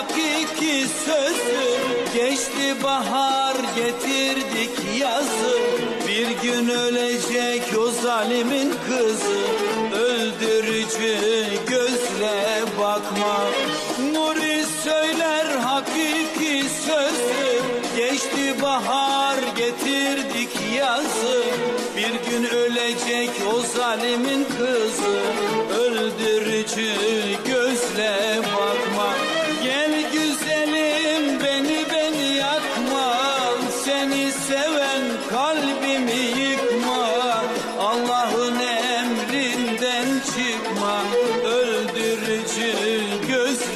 hakiki sözü Geçti bahar getirdik yazı Bir gün ölecek o zalimin kızı. Öldürücü gözle bakma. Nuri söyler hakiki sözü Geçti bahar getirdik yazı Bir gün ölecek o zalimin kızı. Öldürücü